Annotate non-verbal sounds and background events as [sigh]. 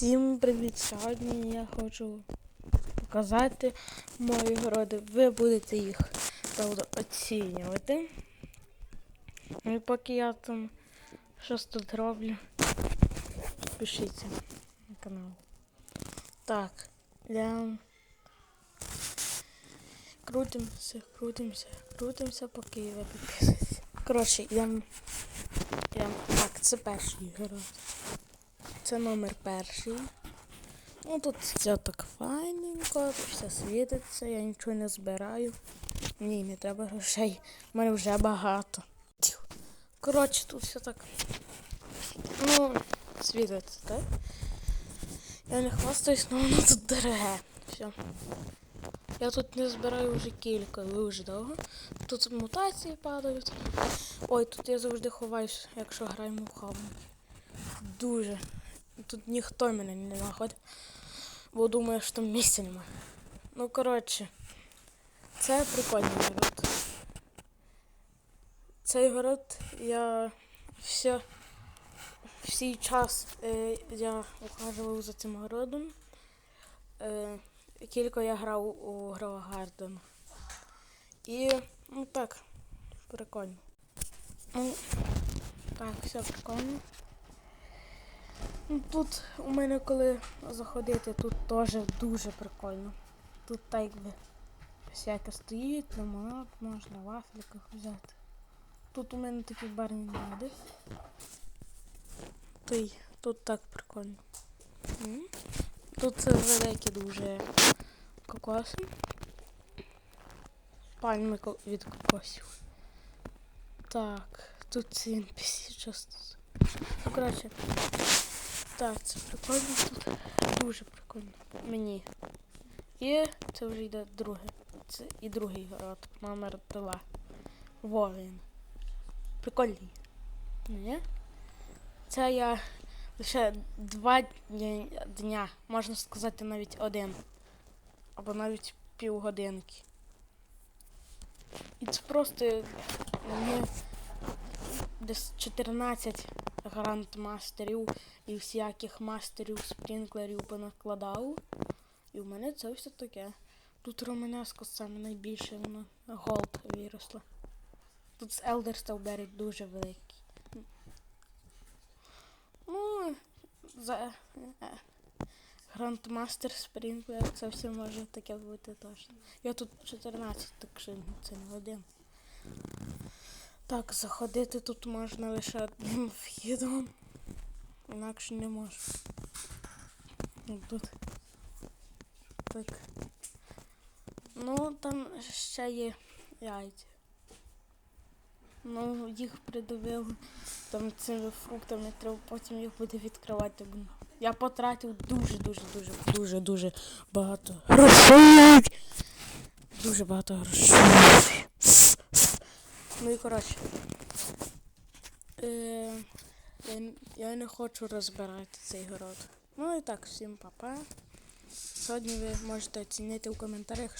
Всім привіт! Сьогодні я хочу показати мої городи. Ви будете їх правда, оцінювати. І поки я там щось тут роблю, пишіться на канал. Так, я крутимося, крутимося, крутимося, поки ви підписуєтесь. Коротше, я, я... Так, це перший город. Це номер перший. Ну тут все так файненько, все світиться, я нічого не збираю. Ні, не треба грошей. У мене вже багато. Коротше, тут все так. Ну, світиться, так? Я не хвастаюсь, але воно тут дороге. Все. Я тут не збираю вже кілька, дуже довго. Тут мутації падають. Ой, тут я завжди ховаюсь, якщо граємо в хабу. Дуже. Тут ніхто мене не знаходить, бо думає, що там місця немає. Ну, коротше, це прикольний город. Цей город я все, всій час е, я ухажував за цим городом. Е, кілька я грав у Грова Гарден. І, ну так, прикольно. Ну, так, все прикольно. Ну, Тут у мене коли заходити, тут теж дуже прикольно. Тут так якби всяке стоїть, лимонад можна в вафельках взяти. Тут у мене такі барні нади. Той, тут так прикольно. Тут це великі дуже кокоси. Пальми від кокосів. Так, тут ці NPC часто. Ну, коротше, так, це прикольно тут. Дуже прикольно. Мені. І це вже йде друге. Це і другий город. Номер два. Вогін. Прикольний. Ні? Це я лише два дня, можна сказати, навіть один. Або навіть півгодинки. І це просто мені десь 14 грандмастерів і всяких мастерів спрінклерів понакладав. І в мене це все таке. Тут Романеско саме найбільше воно голд виросло. Тут з Елдер Стелбері дуже великий. Ну, за е, Грандмастер Спрінклер це все може таке бути точно. Я тут 14, так що це не один. Так, заходити тут можна лише одним [laughs] вхідом. Інакше не можу. Ну, Тут. Так. Ну, там ще є яйця. Ну, їх придавили там цими фруктами, треба потім їх буде відкривати. Я потратив дуже, дуже, дуже, дуже, дуже багато грошей. Дуже багато грошей. Ну і коротше. Е, я, не хочу розбирати цей город. Ну і так, всім па-па. Сьогодні ви можете оцінити в коментарях,